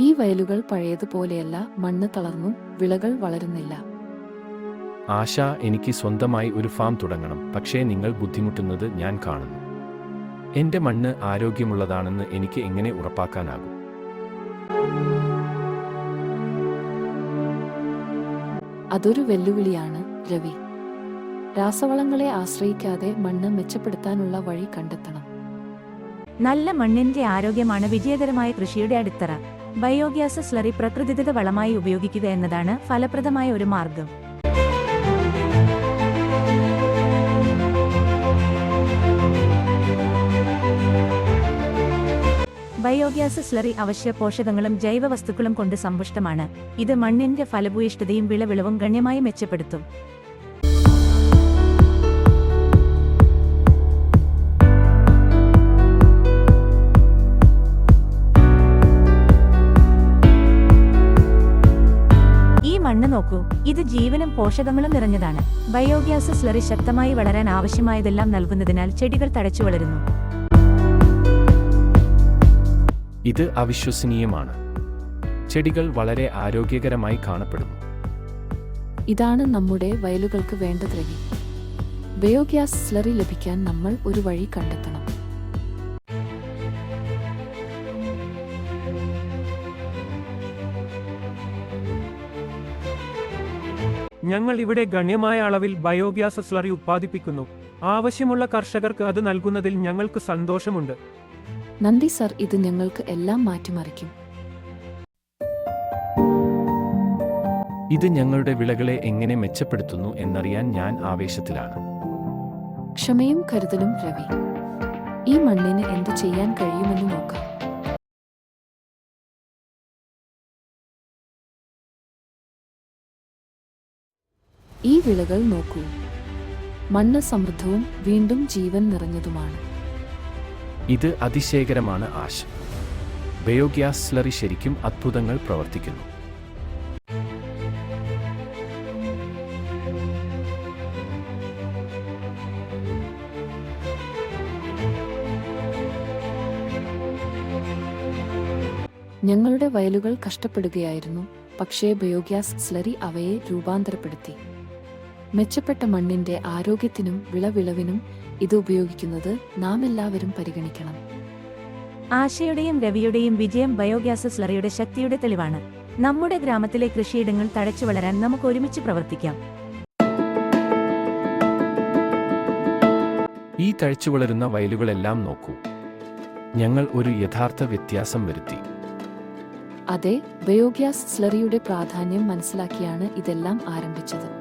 ഈ വയലുകൾ പഴയതുപോലെയല്ല മണ്ണ് തളർന്നും വിളകൾ വളരുന്നില്ല. ആശ എനിക്ക് സ്വന്തമായി ഒരു ഫാം തുടങ്ങണം പക്ഷേ നിങ്ങൾ ബുദ്ധിമുട്ടുന്നത് ഞാൻ കാണുന്നു. എന്റെ മണ്ണ് ആരോഗ്യമുള്ളതാണെന്ന് എനിക്ക് എങ്ങനെ ഉറപ്പാക്കാനാകും? അതൊരു വെല്ലുവിളിയാണ് രവി. രാസവളങ്ങളെ ആശ്രയിക്കാതെ മണ്ണ് മെച്ചപ്പെടുത്താനുള്ള വഴി കണ്ടെത്തണം. നല്ല മണ്ണിന്റെ ആരോഗ്യമാണ് വിജയകരമായ കൃഷിയുടെ അടിത്തറ. ബയോഗ്യാസ് സ്ലറി പ്രകൃതിദത്ത വളമായി ഉപയോഗിക്കുക എന്നതാണ് ഫലപ്രദമായ ഒരു മാർഗം. ബയോഗ്യാസ് സ്ലറി അവശ്യ പോഷകങ്ങളും ജൈവവസ്തുക്കളും കൊണ്ട് സമ്പുഷ്ടമാണ്. ഇത് മണ്ണിന്റെ ഫലഭൂയിഷ്ഠതയും വിളവിളവും ഗണ്യമായി മെച്ചപ്പെടുത്തും. മണ്ണ് നോക്കൂ. ഇത് ജീവനും പോഷകങ്ങളും നിറഞ്ഞതാണ്. ബയോഗ്യാസ് സ്ലറി ശക്തമായി വളരാൻ ആവശ്യമായതെല്ലാം നൽകുന്നതിനാൽ ചെടികൾ തടച്ചു വളരുന്നു. ഇത് അവിശ്വസനീയമാണ്. ചെടികൾ വളരെ ആരോഗ്യകരമായി കാണപ്പെടുന്നു. ഇതാണ് നമ്മുടെ വയലുകൾക്ക് വേണ്ട ദ്രവ്യം. ബയോഗ്യാസ് സ്ലറി ലഭിക്കാൻ നമ്മൾ ഒരു വഴി കണ്ടെത്തണം. ഞങ്ങൾ ഇവിടെ ഗണ്യമായ അളവിൽ ബയോഗ്യാസ് സ്ലറി ഉത്പാദിപ്പിക്കുന്നു. ആവശ്യമുള്ള കർഷകർക്ക് അത് നൽകുന്നതിൽ ഞങ്ങൾക്ക് സന്തോഷമുണ്ട്. നന്ദി സർ ഇത് ഞങ്ങൾക്ക് എല്ലാം മാറ്റിമറിക്കും. ഇത് ഞങ്ങളുടെ വിളകളെ എങ്ങനെ മെച്ചപ്പെടുത്തുന്നു എന്നറിയാൻ ഞാൻ ആവേശത്തിലാണ്. ക്ഷമയും കരുതലും രവി. ഈ മണ്ണിന് എന്ത് ചെയ്യാൻ കഴിയുമെന്ന് നോക്കാം. ഈ വിളകൾ നോക്കൂ. മണ്ണ് സമൃദ്ധവും വീണ്ടും ജീവൻ നിറഞ്ഞതുമാണ്. ഇത് അതിശയകരമാണ് ആശ. ബയോഗ്യാസ് സ്ലറി ശരിക്കും അത്ഭുതങ്ങൾ പ്രവർത്തിക്കുന്നു. ഞങ്ങളുടെ വയലുകൾ കഷ്ടപ്പെടുകയായിരുന്നു പക്ഷേ ബയോഗ്യാസ് സ്ലറി അവയെ രൂപാന്തരപ്പെടുത്തി. മെച്ചപ്പെട്ട മണ്ണിന്റെ ആരോഗ്യത്തിനും വിളവിളവിനും ഇത് ഉപയോഗിക്കുന്നത് നാം എല്ലാവരും പരിഗണിക്കണം. ആശയുടെയും രവിയുടെയും വിജയം ബയോഗ്യാസ് സ്ലറിയുടെ ശക്തിയുടെ തെളിവാണ്. നമ്മുടെ ഗ്രാമത്തിലെ കൃഷിയിടങ്ങൾ തഴച്ചു വളരാൻ നമുക്ക് ഒരുമിച്ച് പ്രവർത്തിക്കാം. ഈ തഴച്ചു വളരുന്ന വയലുകളെല്ലാം നോക്കൂ. ഞങ്ങൾ ഒരു യഥാർത്ഥ വ്യത്യാസം വരുത്തി. അതെ ബയോഗ്യാസ് സ്ലറിയുടെ പ്രാധാന്യം മനസ്സിലാക്കിയാണ് ഇതെല്ലാം ആരംഭിച്ചത്.